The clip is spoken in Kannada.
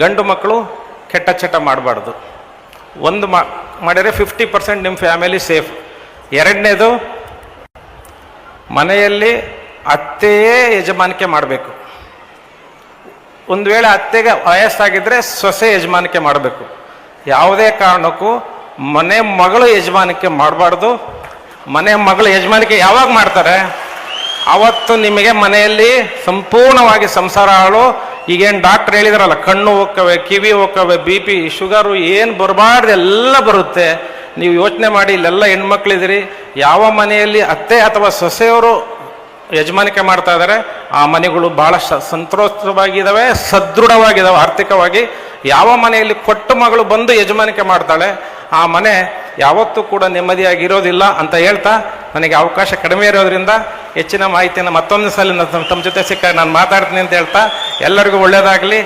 ಗಂಡು ಮಕ್ಕಳು ಕೆಟ್ಟ ಚಟ ಮಾಡಬಾರ್ದು. ಒಂದು ಮಾಡಿದರೆ ಫಿಫ್ಟಿ ಪರ್ಸೆಂಟ್ ನಿಮ್ಮ ಫ್ಯಾಮಿಲಿ ಸೇಫ್ ಎರಡನೇದು, ಮನೆಯಲ್ಲಿ ಅತ್ತೆಯೇ ಯಜಮಾನಿಕೆ ಮಾಡಬೇಕು. ಒಂದು ವೇಳೆ ಅತ್ತೆಗೆ ವಯಸ್ಸಾಗಿದ್ದರೆ ಸೊಸೆ ಯಜಮಾನಿಕೆ ಮಾಡಬೇಕು. ಯಾವುದೇ ಕಾರಣಕ್ಕೂ ಮನೆ ಮಗಳು ಯಜಮಾನಿಕೆ ಮಾಡಬಾರ್ದು. ಮನೆ ಮಗಳು ಯಜಮಾನಿಕೆ ಯಾವಾಗ ಮಾಡ್ತಾರೆ? ಅವತ್ತು ನಿಮಗೆ ಮನೆಯಲ್ಲಿ ಸಂಪೂರ್ಣವಾಗಿ ಸಂಸಾರ ಹಾಳು ಈಗೇನು ಡಾಕ್ಟರ್ ಹೇಳಿದಾರಲ್ಲ, ಕಣ್ಣು ಹೋಕ್ಕವೆ ಕಿವಿ ಹೋಕ್ಕವೆ ಬಿ ಪಿ ಶುಗರು ಏನು ಬರಬಾರ್ದು, ಎಲ್ಲ ಬರುತ್ತೆ. ನೀವು ಯೋಚನೆ ಮಾಡಿ, ಇಲ್ಲೆಲ್ಲ ಹೆಣ್ಮಕ್ಳಿದ್ದೀರಿ, ಯಾವ ಮನೆಯಲ್ಲಿ ಅತ್ತೆ ಅಥವಾ ಸೊಸೆಯವರು ಯಜಮಾನಿಕೆ ಮಾಡ್ತಾ ಇದ್ದಾರೆ, ಆ ಮನೆಗಳು ಭಾಳ ಸಂತೋಷವಾಗಿದ್ದಾವೆ ಸದೃಢವಾಗಿದ್ದಾವೆ ಆರ್ಥಿಕವಾಗಿ. ಯಾವ ಮನೆಯಲ್ಲಿ ಕೊಟ್ಟು ಮಗಳು ಬಂದು ಯಜಮಾನಿಕೆ ಮಾಡ್ತಾಳೆ, ಆ ಮನೆ ಯಾವತ್ತೂ ಕೂಡ ನೆಮ್ಮದಿಯಾಗಿರೋದಿಲ್ಲ ಅಂತ ಹೇಳ್ತಾ, ನನಗೆ ಅವಕಾಶ ಕಡಿಮೆ ಇರೋದ್ರಿಂದ ಹೆಚ್ಚಿನ ಮಾಹಿತಿಯನ್ನು ಮತ್ತೊಂದು ಸಲ ತಮ್ಮ ಜೊತೆ ಸಿಕ್ಕ ನಾನು ಮಾತಾಡ್ತೀನಿ ಅಂತ ಹೇಳ್ತಾ ಎಲ್ಲರಿಗೂ ಒಳ್ಳೆಯದಾಗಲಿ